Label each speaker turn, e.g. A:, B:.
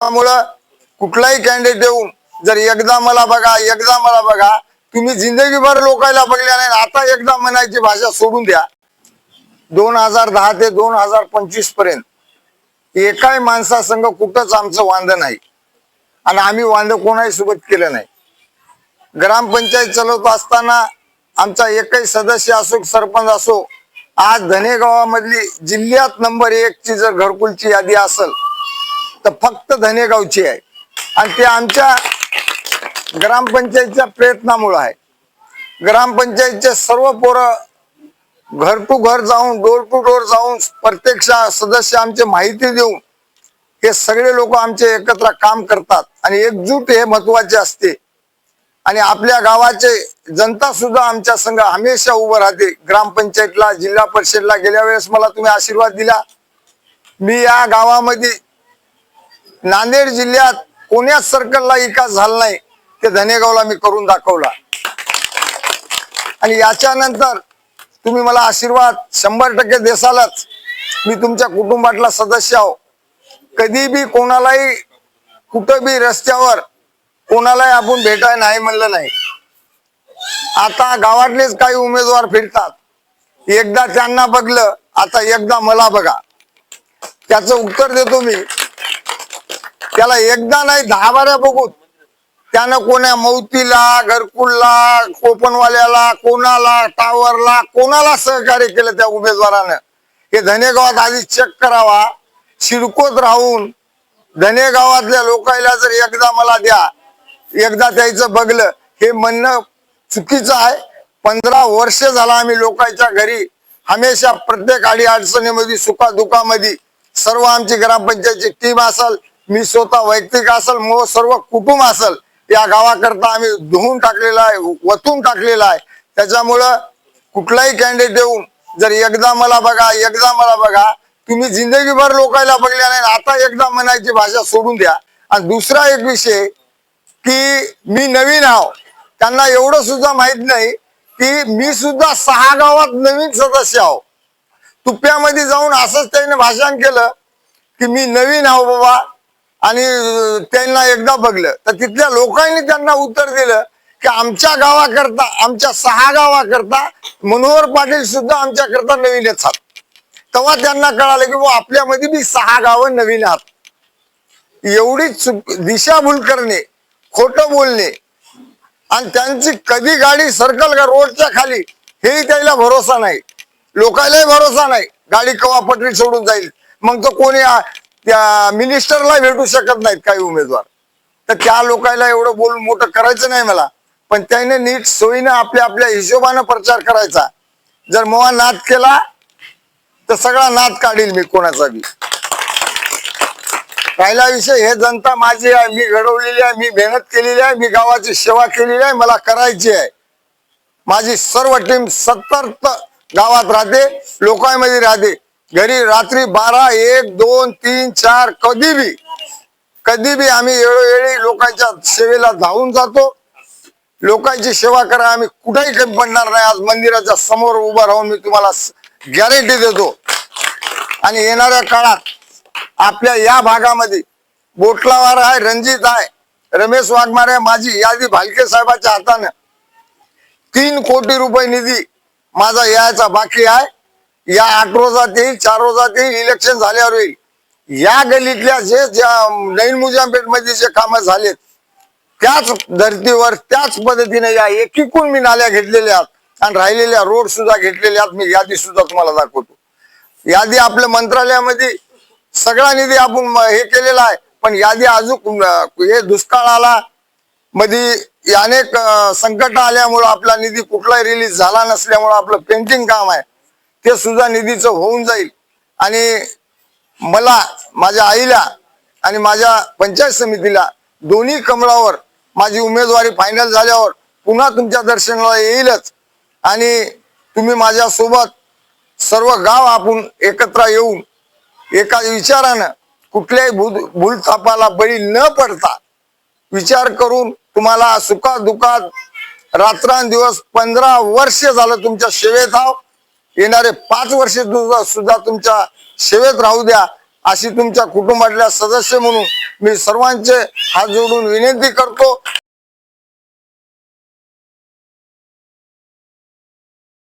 A: त्यामुळं कुठलाही कॅन्डिडेट येऊन जर एकदा मला बघा एकदा मला बघा तुम्ही जिंदगीभर लोकायला बघल्या नाही आता एकदा म्हणायची भाषा सोडून द्या. दोन हजार दहा ते दोन हजार पंचवीसपर्यंत एकाही माणसासंघ कुठंच आमचं वांद नाही. आणि आम्ही वांद कोणाही सोबत केलं नाही. ग्रामपंचायत चालवत असताना आमचा एकही सदस्य असो सरपंच असो आज धने गावामधली जिल्ह्यात नंबर एक ची जर घरकुलची यादी असेल तर फक्त धनेगावची आहे. आणि ते आमच्या ग्रामपंचायतच्या प्रयत्नामुळं आहे. ग्रामपंचायतचे सर्व पोरं घर टू घर जाऊन डोर टू डोर जाऊन प्रत्येक सदस्य आमचे माहिती देऊन हे सगळे लोक आमचे एकत्र काम करतात. आणि एकजूट हे महत्त्वाचे असते. आणि आपल्या गावाचे जनता सुद्धा आमच्या संघ हमेशा उभं राहते. ग्रामपंचायतला जिल्हा परिषदला गेल्या वेळेस मला तुम्ही आशीर्वाद दिला. मी या गावामध्ये नांदेड जिल्ह्यात कोण्याच सर्कलला विकास झाला नाही ते धनेगावला मी करून दाखवला. आणि याच्यानंतर तुम्ही मला आशीर्वाद शंभर टक्के देसालच. मी तुमच्या कुटुंबातला सदस्य आहो. कधी बी कोणालाही कुठं बी रस्त्यावर कोणालाही आपण भेटाय नाही म्हणलं नाही. आता गावातलेच काही उमेदवार फिरतात. एकदा त्यांना बघलं आता एकदा मला बघा. त्याचं उत्तर देतो मी. त्याला एकदा नाही दहा बाऱ्या बघू त्यानं कोण्या मौतीला घरकुलला कोपनवाल्याला कोणाला टावरला कोणाला सहकार्य केलं त्या उमेदवारानं? हे धनेगावात आधी चेक करावा. शिरकोत राहून धनेगावातल्या लोकायला जर एकदा मला द्या एकदा त्याचं बघलं हे म्हणणं चुकीचं आहे. पंधरा वर्ष झाला आम्ही लोकांच्या घरी. हमेशा प्रत्येक आडी अडचणीमध्ये सुखादुखामध्ये सर्व आमची ग्रामपंचायतची टीम असल मी स्वतः वैयक्तिक असल मग सर्व कुटुंब असल या गावाकरता आम्ही धुवून टाकलेला आहे वतून टाकलेला आहे. त्याच्यामुळं कुठलाही कॅन्डिडेट देऊन जर एकदा मला बघा एकदा मला बघा तुम्ही जिंदगीभर लोकायला बघल्या नाही आता एकदा म्हणायची भाषा सोडून द्या. आणि दुसरा एक विषय की मी नवीन आहो. त्यांना एवढं सुद्धा माहीत नाही की मी सुद्धा सहा गावात नवीन सदस्य आहो. तुप्यामध्ये जाऊन असंच त्याने भाषण केलं की मी नवीन आहो बाबा. आणि त्यांना एकदा बघलं. तर तिथल्या लोकांनी त्यांना उत्तर दिलं की आमच्या गावाकरता आमच्या सहा गावाकरता मनोहर पाटील सुद्धा आमच्याकरता नवीन येतात तेव्हा त्यांना कळालं की बुवा आपल्यामध्ये बी सहा गावं नवीन आहात. एवढी चुक दिशाभूल करणे खोटं बोलणे आणि त्यांची कधी गाडी सर्कल का रोडच्या खाली हेही त्याला भरोसा नाही. लोकांनाही भरोसा नाही. गाडी कवा पटरी सोडून जाईल. मग तो कोणी त्या मिनिस्टरला भेटू शकत नाहीत काही उमेदवार. तर त्या लोकांना एवढं बोलून मोठं करायचं नाही मला. पण त्याने नीट सोयीनं आपल्या आपल्या हिशोबानं प्रचार करायचा. जर मोहा नाद केला तर सगळा नाद काढील मी कोणाचा बी पहिला विषय हे जनता माझी आहे मी घडवलेली आहे मी मेहनत केलेली आहे मी गावाची सेवा केलेली आहे मला करायची आहे. माझी सर्व टीम सतर्क गावात राहते लोकांमध्ये राहते. घरी रात्री बारा एक दोन तीन चार कधी बी कधी बी आम्ही वेळोवेळी लोकांच्या सेवेला धावून जातो. लोकांची सेवा करा आम्ही कुठेही कमी पडणार नाही. आज मंदिराच्या समोर उभा राहून मी तुम्हाला गॅरंटी देतो. आणि येणाऱ्या काळात आपल्या या भागामध्ये बोटलावार आहे रणजित आहे रमेश वाघमारे माझी यादी भालके साहेबाच्या हातानं तीन कोटी रुपये निधी माझा यायचा बाकी आहे. या आठ रोजात येईल चार रोजात येईल इलेक्शन झाल्यावर येईल या गलीतल्या जे ज्या नवीन मुजामपेठमध्ये जे कामं झालेत त्याच धर्तीवर त्याच पद्धतीने या एकीकून मी नाल्या घेतलेल्या आहेत. आणि राहिलेल्या रोड सुद्धा घेतलेल्या आहेत. मी यादी सुद्धा तुम्हाला दाखवतो. यादी आपल्या मंत्रालयामध्ये सगळा निधी आपण हे केलेला आहे. पण यादी अजून हे दुष्काळ आला मध्ये अनेक संकट आल्यामुळं आपला निधी कुठलाही रिलीज झाला नसल्यामुळं आपलं पेंटिंग काम आहे. ते सुद्धा निधीचं होऊन जाईल. आणि मला माझ्या आईला आणि माझ्या पंचायत समितीला दोन्ही कमळावर माझी उमेदवारी फायनल झाल्यावर पुन्हा तुमच्या दर्शनाला येईलच. आणि तुम्ही माझ्यासोबत सर्व गाव आपण एकत्र येऊन एका विचारानं कुठल्याही भूल भूलथापाला बळी न पडता विचार करून तुम्हाला सुखात दुखात रात्रांदिवस पंधरा वर्ष झालं तुमच्या सेवेत आहो. येणारे पाच वर्ष सुद्धा सुद्धा तुमच्या सेवेत राहू द्या अशी तुमच्या कुटुंबातल्या सदस्य म्हणून मी सर्वांचे हात जोडून विनंती करतो.